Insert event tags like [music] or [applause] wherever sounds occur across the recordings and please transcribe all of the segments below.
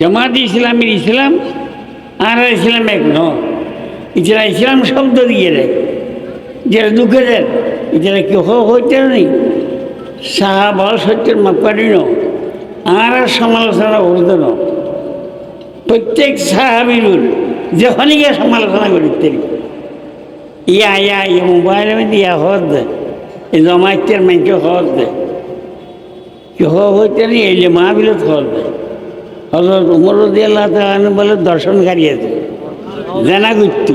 জামাত ইসলামের ইসলাম, আর ইসলাম এক ন। এছাড়া ইসলাম শব্দ দিয়ে দেয়। যারা দুঃখে দেন, এছাড়া কেউ হইতে নেই। সাহাবল সত্যের মাপারি ন আর সমালোচনা করতে ন প্রত্যেক সাহাবিরুর যখনই গিয়ে সমালোচনা করিতে ইয়া ইয়া ইয়া মোবাইলের মধ্যে ইয়া দেয় এই জমাইতের মাইকে হত দেয় কেউ হইতে নেই এই যে মাহবিলত হত দেয় হজরত উমর আল্লাহ তালু বলে দর্শনকারী আছে। জানা করতু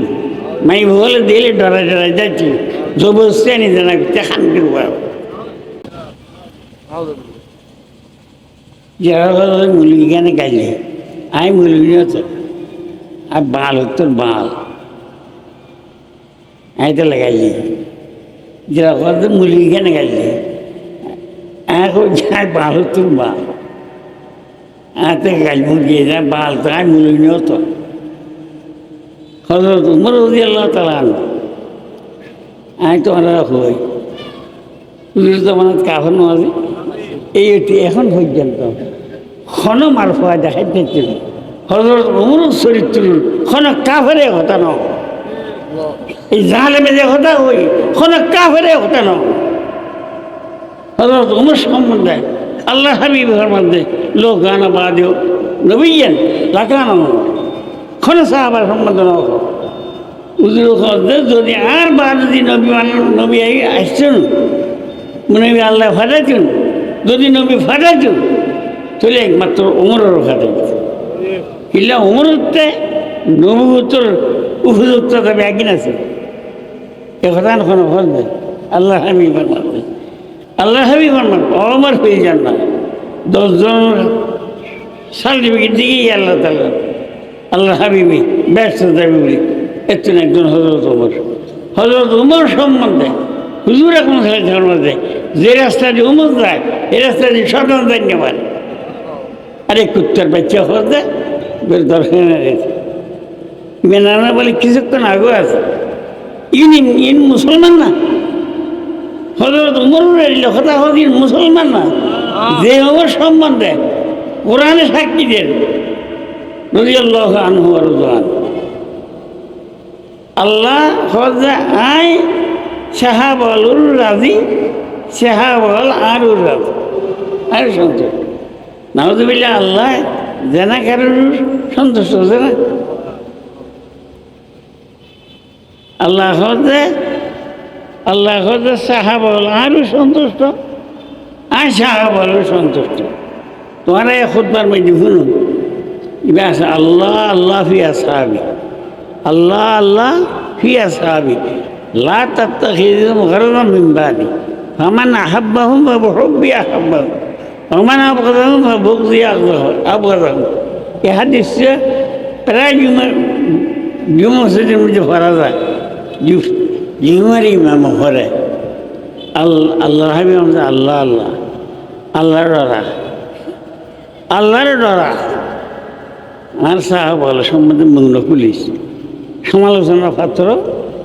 মাই বলে, দিলে ডরা ডরা যাচ্ছি। জবরদস্তি আনি জানা করতে খান করব যারা হলো গাইলে, আই মুলগি হতো আর বাল হতো বাল। আই তো লাগাইলি। যারা মুলগি কেন গাইলে এখন যায় বাল হতো বাল। আতে গাছ মুরগি যা বাল তো আই মুলগি হতো হজরত উমর রদি আল্লাহ তালা আমি তো আমরা হই। পুলিশ জমানত কাফন আছে এই এটি এখন পর্যন্ত ক্ষণ মারফা দেখাই দেখছিল হজরত উমর চরিত্র ক্ষণ কাফেরে কথা ন এই জাহালে যে কথা হই ক্ষণ কাফেরে কথা ন হজরত উমর সম্বন্ধে আল্লাহ হাবিবের মধ্যে লোক গানা বাদেও নবীন লাগানো ক্ষণ সাহাবার সম্বন্ধ ন উজুর খরচে যদি আর বা যদি নবী মান- নবী আসছেন নবী আল্লাহ ফাটাইছেন, যদি নবী ফাটাইছেন, তাহলে একমাত্র উমরের ফাটাইছে কিল্লা উমরতে নবুতর উপযুক্ত একদিন আছে এ কথা কোনো ফল আল্লাহ হাবিবার মারবে আল্লাহ হাবিবার মারবে অমর হয়ে যান না। দশজন সার্টিফিকেট দিকেই আল্লাহ তাল্লাহ আল্লাহ হাবিবি ব্যস্ত বলি এতেন একজন হজরত উমর হজরত উমর সম্বন্ধে, হুজুর এখন দেয় যে রাস্তা দিয়ে উমর যায় এই রাস্তা দিয়ে দাঁড়িয়ে পারে আরে কুত্তার বাচ্চা হতে দর্শনে মেনানা বলে কিছুক্ষণ আগে আছে। ইনি, ইন মুসলমান না হজরত উমর কথা হদিন মুসলমান না? যে উমর সম্বন্ধে কোরআনে সাক্ষী দেন। রদিয়াল্লাহ আনহু আরদান আল্লাহ হজা আই সাহাবলুর রাজি সাহাবল আরুর রাজি। আর সন্তুষ্ট নাহদুবিল্লা আল্লাহ জানা কারোর সন্তুষ্ট হচ্ছে না আল্লাহ হজে আল্লাহ হজে সাহাবল আরও সন্তুষ্ট? আর সাহাবলও সন্তুষ্ট। তোমার এই খুদবার মধ্যে শুনুন। এবার আছে আল্লাহ আল্লাহ ফিয়া সাহাবি। আল্লাহ আল্লাহ ফিয়া সাহাবি। লা তাত্তাখিযুম গরদাম মিন বাদি। ফামান আহাব্বাহুম ফাবিহুব্বি আহাব্বাহুম ওমান আবগাদাহুম ফাবুগযি আবগাদাহুম এই হাদিসে প্রায় জুমার জুমা মসজিদের মধ্যে ভরা যায়। জুমার ইমাম ভরে আল্লাহ আল্লাহ আল্লাহ আল্লাহ। আল্লাহর ডরা। আল্লাহর ডরা। আর সাহা বলে, সম্বন্ধে মগ্ন পুলিশ। সমালোচনার পাত্র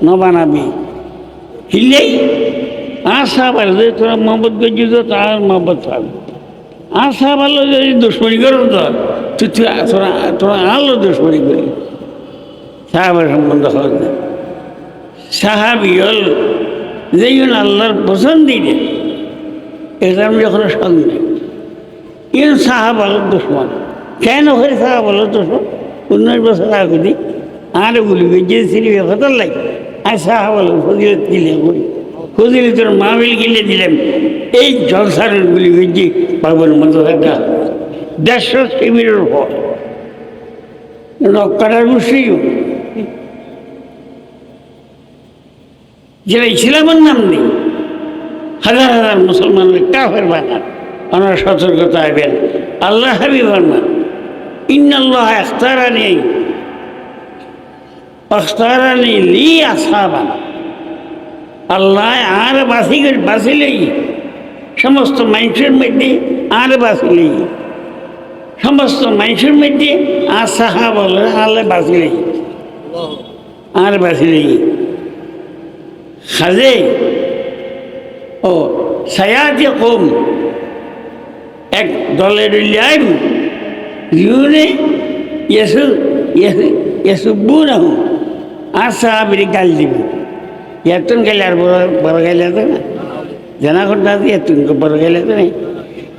নবানাবি। হিলেই আর সাহা বলে যে তোরা মহব্বত করছি তো তার মহব্বত পাবে আর সাহা যদি দুশ্মনী করো তো তুই তোরা তোরা আলো দুশ্মনী করি সাহাবার সম্বন্ধ হয় সাহাবি হল যেই আল্লাহর পছন্দিনে এটা আমি যখন সঙ্গে। ইন সাহাবাল দুশ্মন। কেন হয়ে সাহাব সাহাবাল দুশ্মন? উনিশ বছর আগে আর গুলি যে সিঁড়ি হতার লাগে আর সাহাবাল ফজিলত গিলে করি ফজিলতের মাহবিল গিলে দিলাম এই জলসারের গুলি গেছি বাবুর মতো একটা দেড়শো শিবিরের পর। রক্কাটার বসেই যেটা ইসলামের নাম নেই। হাজার হাজার মুসলমানের কাফের বানান। ওনারা সতর্কতা আইবেন আল্লাহ হাবিব না ইন্নাল্লাহ আখতারা নেই আখতারা নেই লি আসাবা। আল্লাহ আর বাসি বাসিলেই সমস্ত মানুষের মধ্যে আর বাসিলেই। সমস্ত মানুষের মধ্যে আর বলে আল্লাহ বাসিলেই আর বাসিলেই। খাজে। ও সায়াতে কম এক দলের লাইম জীবনে ইয়াসু ইয়াসু ইয়াসুব্বু না হুম আর সাহাবিরি গাল দিবে এতন গেলে আর বড় বড় গেলে তো না? জানা ঘটনা এতন বড় গেলে তো নেই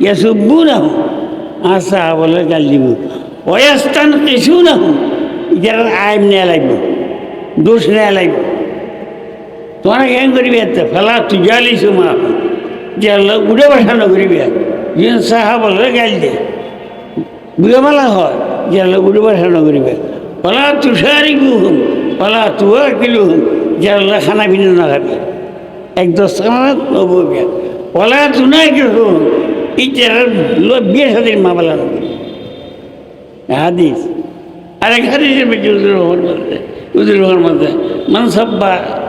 ইয়াসুব্বু না হুম আর গাল দিব অয়াস্তান কিছু না হুম যারা আইম নেওয়া লাগবে। দোষ নেওয়া লাগবে। কেন করিবে এত? ফেলা, তুই জালিস মা যে লোক উড়ে বসানো করিবে যিন সাহাবলের গাল বুঝে বলা হয়, যে লোক উড়ে বসানো করিবে। পলা তুষারি গুহুম পলা তুয়া কিলু হুম, যে লোক খানা পিনা না খাবে। এক দশ টাকা পলা তুনা কিলু হুম এই যে লোক বিয়ে সাথে মা বলা হাদিস। আরেক হাদিসের বেশি উজুর রহমান বলতে উজুর রহমান বলতে মনসব্বা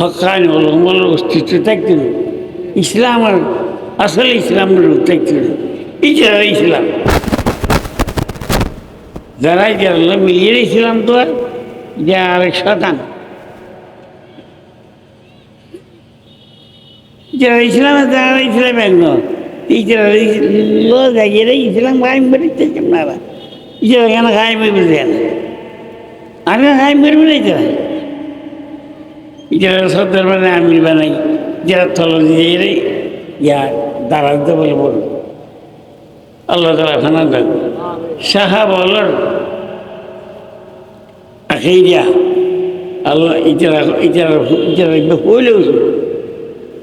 হকানি অলমল অস্তিত্ব থাকতো না ইসলামের আসলে ইসলামের রূপ থাকতো না এই যারা যারা মিলিয়ে ইসলাম তো আর যে আরেক শতান যারা ইসলামে যারা ইসলাম একদম এই যারা এরা ইসলাম গাইম বেরোচ্ছে আপনারা যারা কেন গাইম বেরোচ্ছে না আমি গাইম বেরোবে না যারা সর্দার বানায়, আমির বানাই, যারা থল দিয়ে ইয়া দাঁড়াতে বলে বল আল্লাহ তালা খানা দেন সাহা বলর আখেইয়া আল্লাহ ইতারা ইতারা ইতারা হইলেও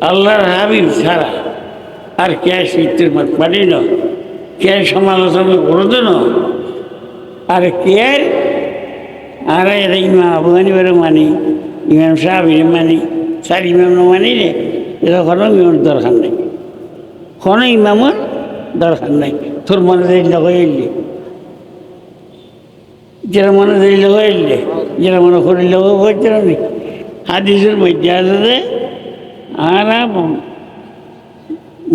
আল্লাহর হাবিব ছাড়া আর কে শীতের মত পারি না, কে সমালোচনা করতো না, আর কে আর এরা ইমাম আবু হানিবারও মানি ইমাম সাহাবির মানি চার ইমাম মানি রে এটা কোনো ইমামের দরকার নেই। কোনো ইমামের দরকার নেই। তোর মনে দিল হইলি যারা মনে দিল হইলে যারা মনে করিল হইতে না। হাদিসের মধ্যে আছে আর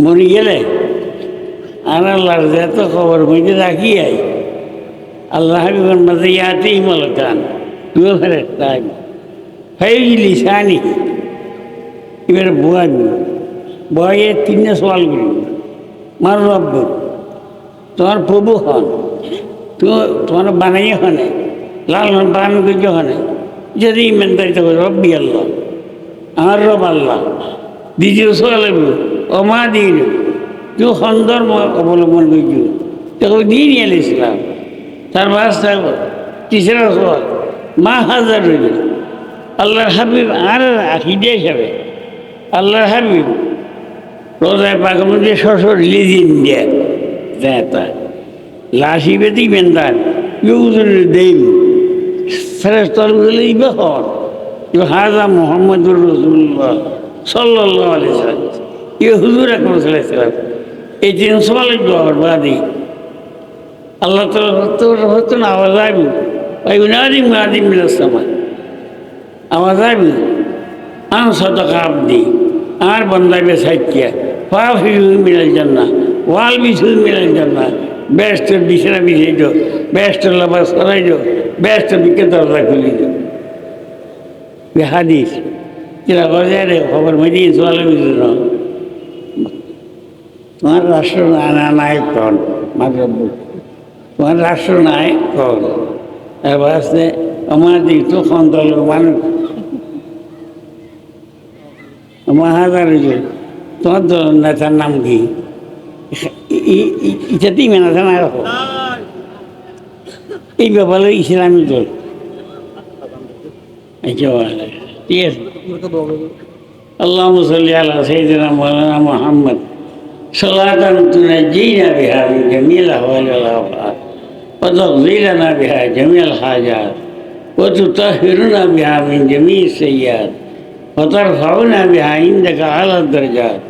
মরি গেলে আর আল্লাহর এত খবর মধ্যে রাখি আই। আল্লাহ মধ্যে ইয়াতেই মলকান তুইও ফেরত তাই ফাইলি সানি। এবার বুয়াবি বয়ে তিনটে সওয়াল করি। মার রব্ব তোমার প্রভু হন তোমার বানাইয়ে হনে লাল হন বান করছে হনে যদি ইমানদারিতে করে রব্বি আল্লাহ, আমার রব আল্লাহ, দ্বিতীয় সওয়াল অমা দিন, তুই সন্দর্ভ অবলম্বন করছি তখন দিন এল ইসলাম তার বাস তিসরা সওয়াল, মা হাজার রইল। আল্লাহর হাবিব আর আকিদে হিসাবে। আল্লাহর হাবিব রোজায় পাকের মধ্যে শ্বশুর লিজিন দিয়ে দেয় তা লাশি বেদি বেন্দার ইউজুর দেব ফেরেস্তর বলে ইবে হন ইউ হাজা মোহাম্মদুর রসুল্লাহ সাল্লাহ আলি ইয়ে হুজুর আকরম সাল্লাম। এই দিন সবাই দোয়ার বাদি। আল্লাহ তালা হতো না আওয়াজ আবি ওই উনাদি মুনাদি মিলাসমা আওয়াজ আবি আন সদকা আবদি, আর বন্দাবে সাইকিয়া পাফি মিলাল জান্না ওয়াল বিছু মিলাল জান্না ব্যস্ত বিছানা বিছাই দো ব্যস্ত লাবাস করাই দো ব্যস্ত বিকে দরজা খুলি দো হাদিস যেটা বাজারে রে, খবর মধ্যে সোয়ালে বুঝল তোমার রাষ্ট্র নায়ক কন? মাদ্রব্য তোমার রাষ্ট্র নায়ক কন? এবার আসতে আমার দিক তো সন্তল মানুষ মহাজার তোমার তো নেতার নাম কি ইটাতেই মেনাতে না রাখো এই ব্যাপারে ইসলামী দল আচ্ছা ঠিক আছে اللهم صل على سيدنا مولانا محمد صلاة تنجينا بها من جميع الأهوال والآفات وتقضي لنا بها جميع الحاجات وتطهرنا بها من جميع السيئات وترفعنا بها عندك على الدرجات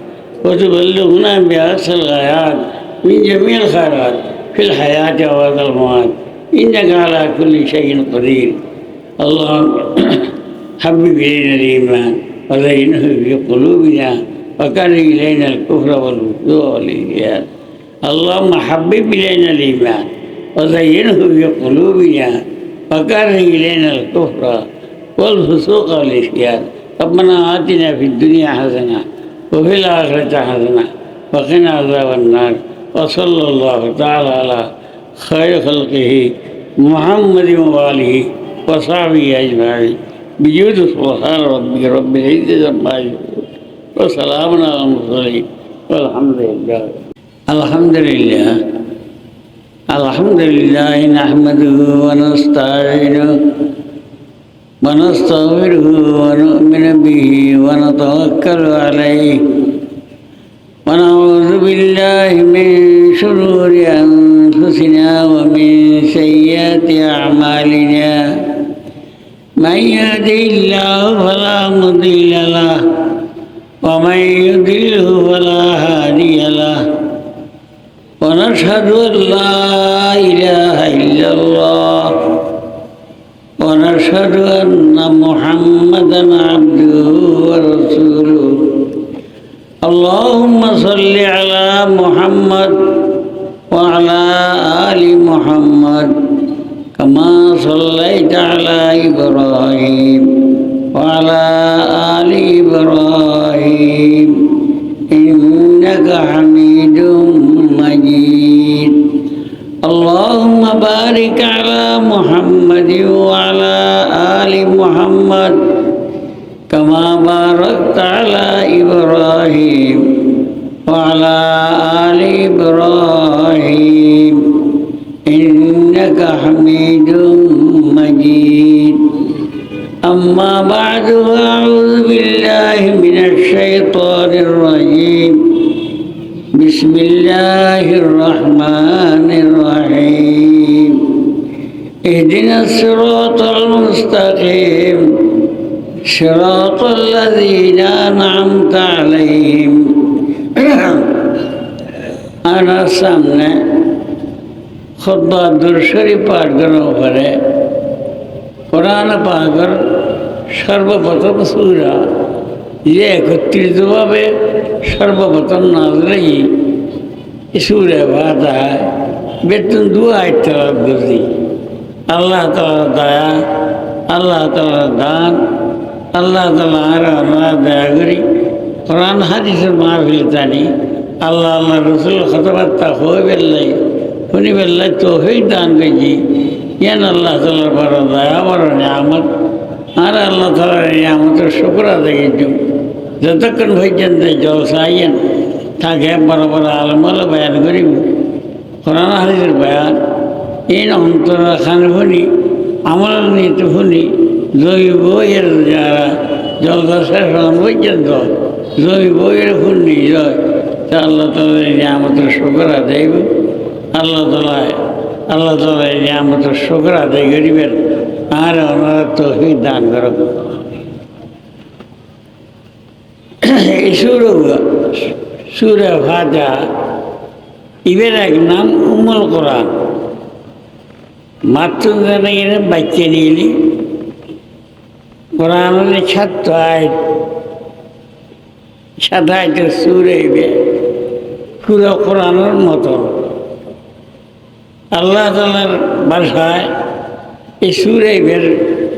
وتبلغنا بها أقصى الغايات من جميع الخيرات في الحياة وبعد الممات إنك على كل شيء قدير. [clears throat] اللهم حبب إلينا الإيمان وزينه في قلوبنا وكره إلينا الكفر والفسوق والعصيان اللهم حبب إلينا الإيمان وزينه في قلوبنا وكره إلينا الكفر والفسوق والعصيان. ربنا آتنا في الدنيا حسنة وفي الآخرة حسنة وقنا عذاب النار وصلى الله تعالى على خير خلقه محمد وآله وصحبه أجمعين. بجود سبحان ربك رب العزة عما يصفون وسلام على المرسلين والحمد لله. الحمد لله. الحمد لله نحمده ونستعينه ونستغفره ونؤمن به ونتوكل عليه ونعوذ بالله من شرور أنفسنا ومن سيئات أعمالنا من يهده الله فلا مضل له ومن يضلله فلا هادي له ونشهد محمد وعلى آل محمد كما باركت على إبراهيم وعلى آل إبراهيم إنك حميد مجيد أما بعد فأعوذ بالله من الشيطان الرجيم بسم الله الرحمن اهدنا الصراط المستقيم صراط الذين أنعمت عليهم أنا সামনে খুদ্া দুরশরী পাঠ করার পরে কোরআন পাকর সর্বপ্রথম সুরা যে একত্রিতভাবে সর্বপ্রথম নাজলেই সুরে বাধা বেতন দু আয় তলাপ করছি আল্লাহ তালার দয়া, আল্লাহ তালার দান, আল্লাহ তালা আর আমরা দয়া করি। কোরআন, হাদিসের মাহফিল জানি। আল্লাহ আল্লাহ রসুল কথাবার্তা হয়ে বেল্লাই শুনি বেল্লাই তো হই দান করছি ইয়ান আল্লাহ তালার বড় দয়া, বড় নিয়ামত। আর আল্লাহ তালার নিয়ামতের শুক্র দেখেছি যতক্ষণ পর্যন্ত জলসা আইয়েন থাকে বড় বড় আলমাল বয়ান করিব। কোরআন, হাদিসের বয়ান খান শুনি আমল নীতি শুনি জৈব এর যারা হন পর্যন্ত জৈব এর শুনি, জয়। তা আল্লাহ তালা এই নিয়ামতের শুক্র আদায় আল্লাহ তালায় আল্লাহ তালা এই নিয়ামতের শুক্র আদায় করিবেন। আর ওনারা তহিদ দান করব এই সুর, সুরে ভাজা ইবের এক নাম উমল কোরআন। জানে বাচ্চা নিয়ে কোরআনের ছাত্র আয় সাদাইতে সুরে ইবে পুরো কোরআনের মতন আল্লাহ তালার বাসায় এই সুরাইবের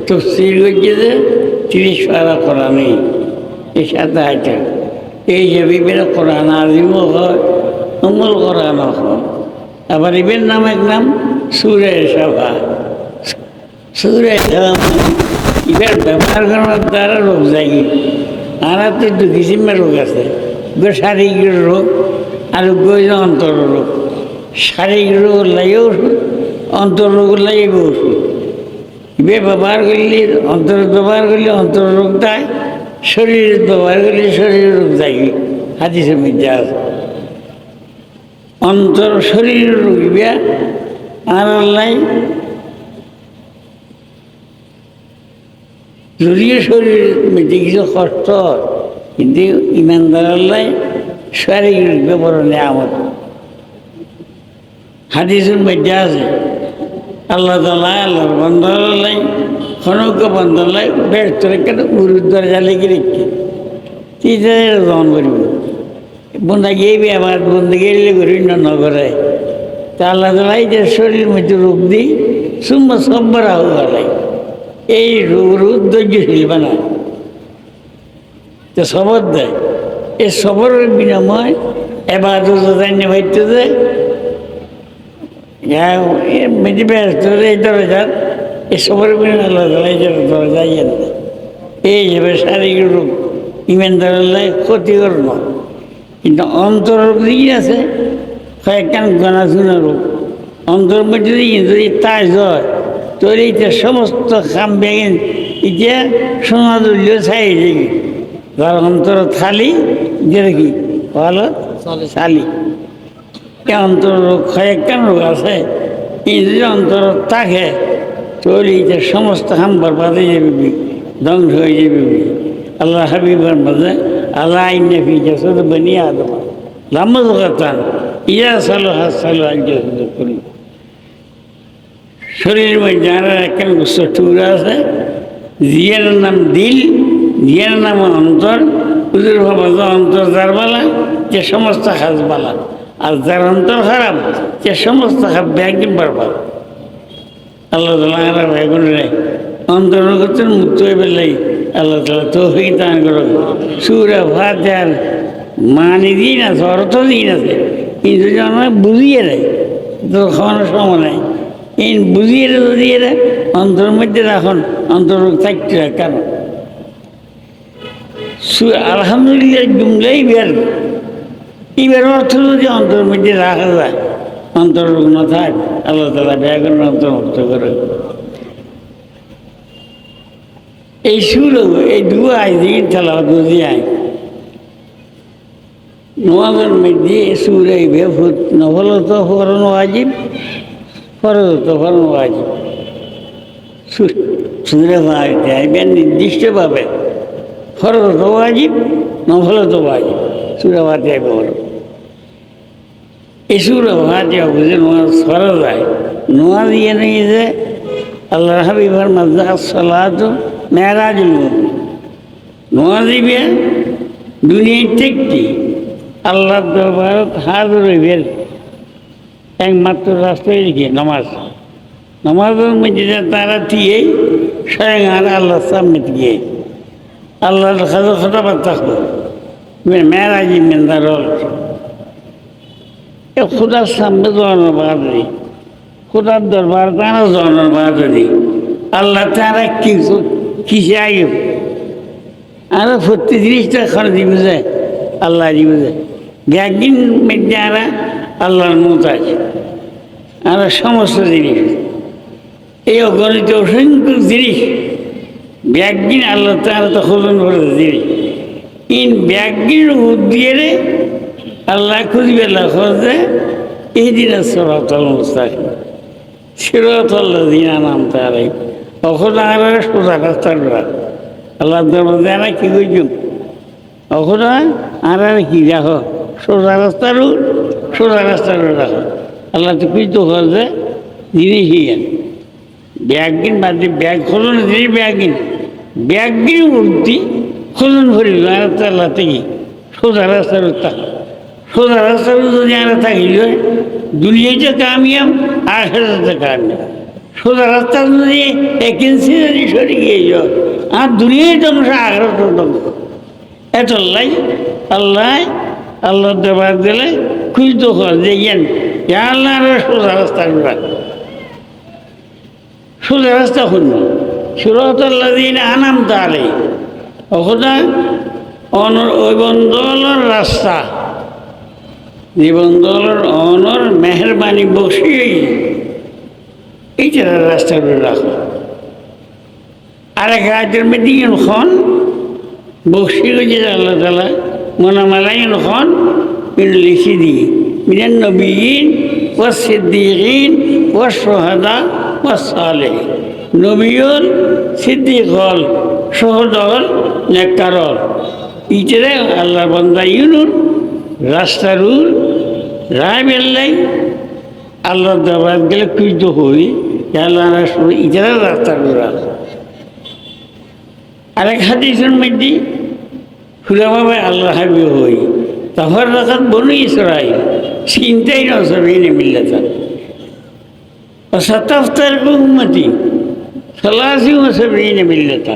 তফসির করছে তিরিশ পারা কোরআনই, এই সাথে আইটা এই যে বিভিন্ন কোরআন আজিমও হয় অমল কোরআনও হয়। আবার ইবের নাম এক নাম সুরে সভা সুরে সভা ইবের ব্যবহার করার দ্বারা রোগ জাগি আর তো দু কিসিমের রোগ আছে। শারীরিক রোগ আর গো অন্তর রোগ। শারীরিক রোগ লাগে ওষুধ অন্তর রোগ লাগে ওষুধ। ইবে ব্যবহার করলে অন্তর ব্যবহার করলে অন্তর রোগ দেয় শরীরের ব্যবহার করলে শরীরের রোগ দেয় হাদিসের মধ্যে আছে। অন্তর শরীরের রোগ ইবে আর আল্লাহ যদিও শরীরের মধ্যে কিছু কষ্ট, কিন্তু ইমানদার আল্লাহ শারীরিক ব্যাপারে নেয়ামত। হাদিসের মধ্যে আছে, আল্লাহ তালা আল্লাহর বন্ধলাই খনক বন্ধলাই ব্যস্ত রেখে গুরুদ্বার জালে কি রেখে তিনজনের দমন করিব বন্ধা গিয়ে আমার বন্ধু গেলে করি না নগরে তা আল্লাহ তালা যে শরীর মধ্যে রূপ দিই, সুম্মা সব্বর আহ এই রূপ ধৈর্যশীল বানায়। তো সবর দেয়। এই সবরের বিনিময় এবার জানিয়ে ভাইতে মেজি ব্যস্ত এই দরজার এই সবরের বিনিময় আল্লাহ তালা এই দরজা ইয়ে দেয়। এই হিসেবে শারীরিক রূপ ইমানদারের ক্ষতিকর নয়। কিন্তু অন্তর দিকে আছে। কয়েকখান গণা শুনে রূপ অন্তর মধ্যে যদি তাজ হয় তোর এইটা সমস্ত খাম বেগে এতিয়া সোনা দলীয় ছাই যাবি যার অন্তর থালি যেটা কি ভালো এই অন্তর রোগ কয়েকখান রোগ আছে এই যদি অন্তর থাকে তোর এইটা সমস্ত খাম বরবাদ হয়ে যাবি ধ্বংস হয়ে যাবি। আল্লাহ হাবিবের মাঝে আল্লাহ আইনে জাসদ বনি আদম। লামজ গাতান ইয়া সালো হাসালো আজ্ঞা করি। শরীরের মধ্যে আর একখান টুকরা আছে, জিয়ার নাম দিল, জিয়ার নাম অন্তর, হুজুর ভাবা অন্তর যার বালা, যে সমস্ত হাজ বালা। আর যার অন্তর খারাপ, যে সমস্ত খাপ ব্যাগদিন পারবা আল্লাহ তালা বেগুন রে অন্তর্গতের মুক্ত পেলাই আল্লাহ তালা তো হই দান করো সুরা ভাত আর মানে দিন আছে, অর্থ দিন আছে। কিন্তু আমরা বুঝিয়ে দেয় তো খাওয়ানোর সময় নাই। এই বুঝিয়ে যদি এরা অন্তর মধ্যে রাখুন, অন্তর থাকতে কেন? আলহামদুলিল্লাহ জুমলাই বের এবার অর্থ যদি অন্তর মধ্যে রাখা যায়, অন্তর না থাক, আল্লাহ তালা ব্যাগুন অন্তর্ভুক্ত করে এই সুর এই দু আয় দিকে খেলা দুদি আয় নোয়াজের মধ্যে সুর এই বেফুত নফলত ফরন ওয়াজিব ফরজত ফরন ওয়াজিব সুরে আইবেন নির্দিষ্টভাবে। ফরজত ওয়াজিব নফলত ওয়াজিব সুরে আইবে বলো এই সুরে ভাতে বুঝে নোয়াজ ফরজ আয় নোয়াজ ইয়ে নেই যে আল্লাহ হাবিবার মাঝে আসসালাত মেয়ারাজুল মুমিন নোয়াজ দিবে দুনিয়ার আল্লাহ দরবারত হাজির হইবেন। একমাত্র রাস্তায় লিখে নামাজ। নামাজের মধ্যে তারা দিয়ে স্বয়ং আর আল্লাহর সামনে দিয়ে আল্লাহর খাজো খোটাবার থাকব মেয়েরাজি মেন্দার এ খুদার সামনে জনের বাহাদুরি। খুদার দরবার তারা জনের বাহাদুরি। আল্লাহ তারা কিছু কিসে আগে আর প্রতি জিনিসটা খরচ যায়। আল্লাহ দিবে মধ্যে আরা আল্লাহর মতাজ। আর সমস্ত জিনিস। এই অগণিত অসংখ্য জিনিস। ব্যাগদিন আল্লাহ তারা তো খোঁজন করে জিনিস ইন ব্যাগদিন দিয়ে আল্লাহ খুঁজবে আল্লাহ খোঁজে এই দিন সরাতল মুস্তাকিম। সিরতল্লা দিন নাম তারাই অখন আর সোজা রাস্তার আল্লাহ দরজা না কি করছুম অখন আর আর কি, দেখো। সোজা রাস্তার সোজা রাস্তার রাখো আল্লাহ তো কিছু হচ্ছে জিনিস ইয়েন ব্যাগ কিন, বাদ দিয়ে ব্যাগ খোলন জিনিস ব্যাগ কিন। ব্যাগ কিন উঠতি খোলন ভরিল আর তো আল্লাহ থেকে সোজা রাস্তার থাক সোজা রাস্তার যদি আর থাকিল দুনিয়াতে কামিয়াম আর হেরাতে কামিয়াম সোজা রাস্তা যদি এক ইঞ্চি যদি সরে গিয়ে যাও আর দুনিয়ায় ধ্বংস আঘাত ধ্বংস এত লাই, আল্লাহ আল্লাহ দেবার দিলে খুঁজতে হয় যে জ্ঞান আল্লাহ সোজা রাস্তা রাখ সোজা রাস্তা খুঁজব সুরতাল্লা দিন আনাম তালে ওখানে অনর, ওই বন্দলের রাস্তা। বন্দলের অনর মেহরবানি বসিয়ে এইটা রাস্তা করে রাখো। আর এক রাজ্যের মধ্যে খন বসি গেছে আল্লাহ তালা মনামালাই খন কিন্তু লিখে দিয়ে মিনান নবীন ও সিদ্দিকিন ও সোহাদা ও সালে নবীল সিদ্দিক হল সোহদ হল, নেককার হল। ইটারে আল্লাহ বন্দা ইউনুর রাস্তার উল রায় বেল্লাই, আল্লাহর দরবার গেলে কৃত হই আল্লাহ ইজারা রাস্তা করা আরেক হাদিসের মধ্যে হুলাভাবে আল্লাহ হাবি হই তখন রাখাত বনু ইসরাইল চিন্তাই নসবিনে মিল্লাতান وستفترق أمتي ثلاث وسبعين ملة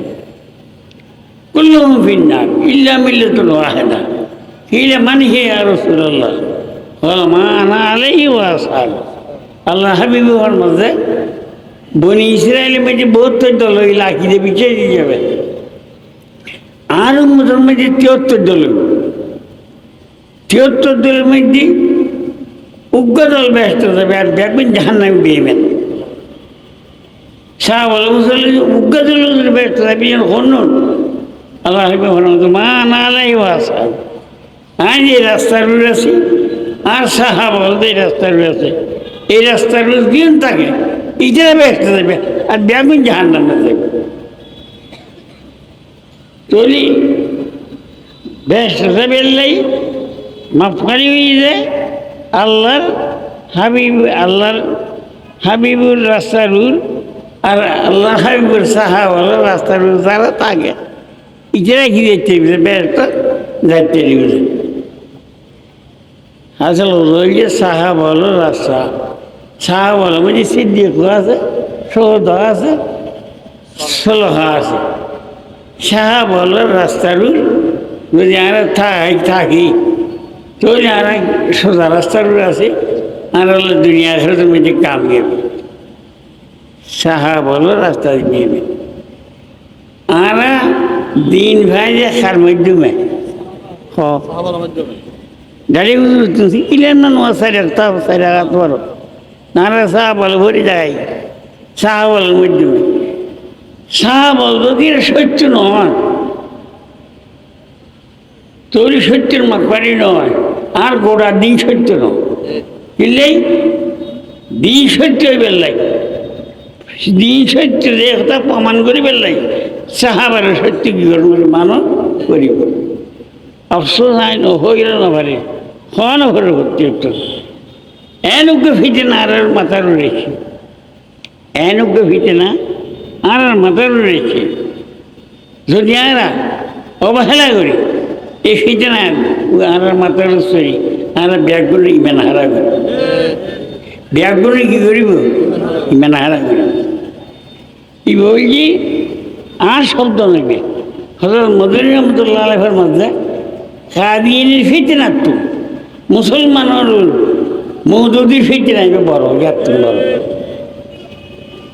كلهم في النار إلا ملة واحدة قيل من هي يا رسول الله قال ما أنا عليه وأصحابي আল্লাহ হাবিবি হওয়ার মধ্যে বনি ইসরায়েলের মধ্যে বহত্তর দল ওই লাখিতে বিছিয়ে দিয়ে যাবে আর উম্মতের মধ্যে তিয়াত্তর দল। তিয়াত্তর দলের মধ্যে উগ্র দল ব্যস্ত যাবে আর দেখবেন জাহান নামে বেয়েবেন শাহ মুসল্লি উগ্র দল ব্যস্ত যাবে যেন হন্য আল্লাহ মা না আলাই ওয়াসা আজ এই রাস্তার আছি আর সাহা বলতে রাস্তার আছে এই রাস্তার দিন যাবে আর যাবে তলি। ব্যস্ত যাবে লাই মাফকারি হয়ে যায়। আল্লাহর হাবিব, আল্লাহর হাবিবুর রাস্তারুর আর আল্লাহ হাবিবুর সাহাবাল রাস্তারুর তারা থাকে। ইটারা কি দেখতে ব্যস্ত যাইতে দিবে আসলে রইলে সাহা বলো রাস্তা। সাহা বলো মানে সিদ্দিক আছে সৌদ আছে সোলহা আছে। সাহা বলো রাস্তার যদি আমরা থাকি তো আর সোজা রাস্তার আছে হলো দুনিয়া খেলে মধ্যে কাম গেবে সাহা বলো রাস্তা নেবে। আর দিন ভাই যে খার মাধ্যমে। না নোয়া সাইড সাইড সাহা বল মাধ্যমে। সাহা বল যদি এটা সত্য নয়। তোরই সত্যের মাকবারি নয়, আর গোড়া দিন সত্য নয়। কিনলেই দিন সত্য বেল্লাই দিন সত্য কথা প্রমাণ করি বেল্লাই সাহাবার সত্য কি করব মানব করিব। আফসোস আইন হইল না পারে হওয়ানো ঘরে ভর্তি হতো এনুগ্য ফিটে না আর মাথার রেখে। এনুগ্য ফিটে না আর মাথার রেখে যদি আমরা অবহেলা করি, এই ফিটে না আর মাথার চড়ি আর ব্যাগগুলো ইমান হারা করি। ব্যাগগুলো কি করিব? ইমান হারা করি। ই বলছি আর শব্দ নেবে? হজরত মদুরী রহমতুল্লাহ আলহের মধ্যে কাদিয়ানির ফিতনা তো। মুসলমানের মৌদুদির ফিতনা বড় এত বড়।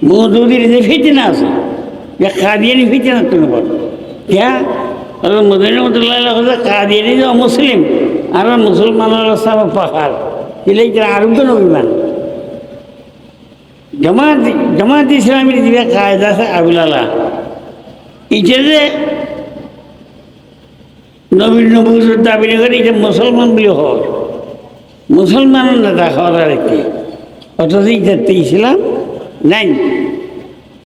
মৌদুদির যে ফিতনা আছে, যে কাদিয়ানি ফিতনা তুমি ক্যা আর মদিনা রহমতুল্লাহ হচ্ছে কাদিয়ানি যে মুসলিম আর মুসলমানের সাব পাহাড় এলে আরোগ্য অভিমান জামাত জামাত ইসলামের যে কায়দা আছে আবুল আল্লাহ এটা যে নবীন নবুজুর দাবি করে এটা মুসলমান বলে হওয়ার। মুসলমান নেতা হওয়ার আর কি অথচ ইসলাম নাই